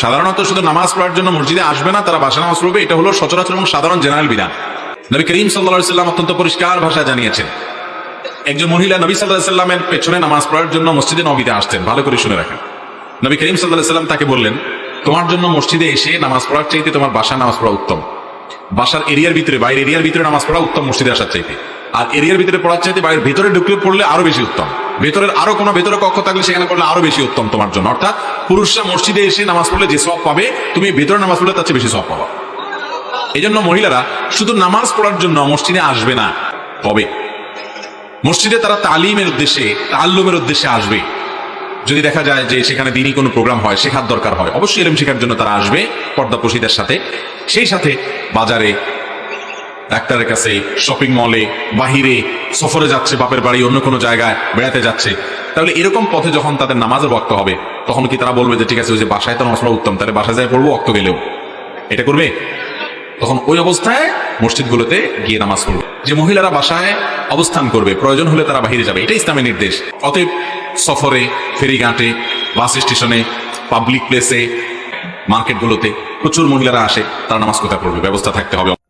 সাধারণত শুধু নামাজ পড়ার জন্য মসজিদে আসবে না, তারা বাসা নামাজ পড়বে। এটা হলো সচরাচর এবং সাধারণ জেনারেল বিধান। নবী করিম সাল্লাহ সাল্লাম অত্যন্ত পরিষ্কার ভাষায় জানিয়েছেন, একজন মহিলা নবী সাল্লাহ সাল্লামের পেছনে নামাজ পড়ার জন্য মসজিদে নবীতে আসতেন। ভালো করে শুনে রাখেন। নবী করিম সাল্লাহ সাল্লাম তাকে বললেন, তোমার জন্য মসজিদে এসে নামাজ পড়ার চাইতে তোমার বাসা নামাজ পড়া উত্তম। বাসার এরিয়ার ভিতরে, বাইরের এরিয়ার ভিতরে নামাজ পড়া উত্তম মসজিদে আসার চাইতে। আর এরিয়ার ভিতরে পড়ার চাইতে বাইরের ভিতরে ঢুকলে পড়লে আরও বেশি উত্তম। ভেতরের আরও কোনো ভেতরে কক্ষ থাকলে সেখানে করলে আরও বেশি উত্তম তোমার জন্য। অর্থাৎ পুরুষরা মসজিদে এসে নামাজ পড়লে যে সব পাবে, তুমি ভেতরে নামাজ পড়লে তার চেয়ে বেশি সব পাবা। এই জন্য মহিলারা শুধু নামাজ পড়ার জন্য মসজিদে আসবে না তবে মসজিদে তারা তালিমের উদ্দেশ্যে তাল্লুমের উদ্দেশ্যে আসবে। যদি দেখা যায় যে সেখানে দিনই কোনো প্রোগ্রাম হয়, শেখার দরকার হয়, অবশ্যই এরম শেখার জন্য তারা আসবে পর্দাপসীদের সাথে। সেই সাথে বাজারে ডাক্তারের কাছে শপিং মলে বাহিরে, সফরে যাচ্ছে, বাপের বাড়ি অন্য কোনো জায়গায় বেড়াতে যাচ্ছে। তাহলে এরকম পথে যখন তাদের নামাজের বক্ত হবে, তখন কি তারা বলবে যে, ঠিক আছে, ওই যে বাসায় তো নামাজ উত্তম, তাহলে বাসায় যায় পড়ব অক্ত গেলেও? এটা করবে? তখন ওই অবস্থায় মসজিদগুলোতে গিয়ে নামাজ পড়বে। যে মহিলারা বাসায় অবস্থান করবে, প্রয়োজন হলে তারা বাহিরে যাবে এটা ইসলামের নির্দেশ। অতএব সফরে, ফেরিঘাটে, বাস স্টেশনে পাবলিক প্লেসে মার্কেটগুলোতে প্রচুর মহিলারা আসে, তারা নামাজ কোথায় পড়বে? ব্যবস্থা থাকতে হবে।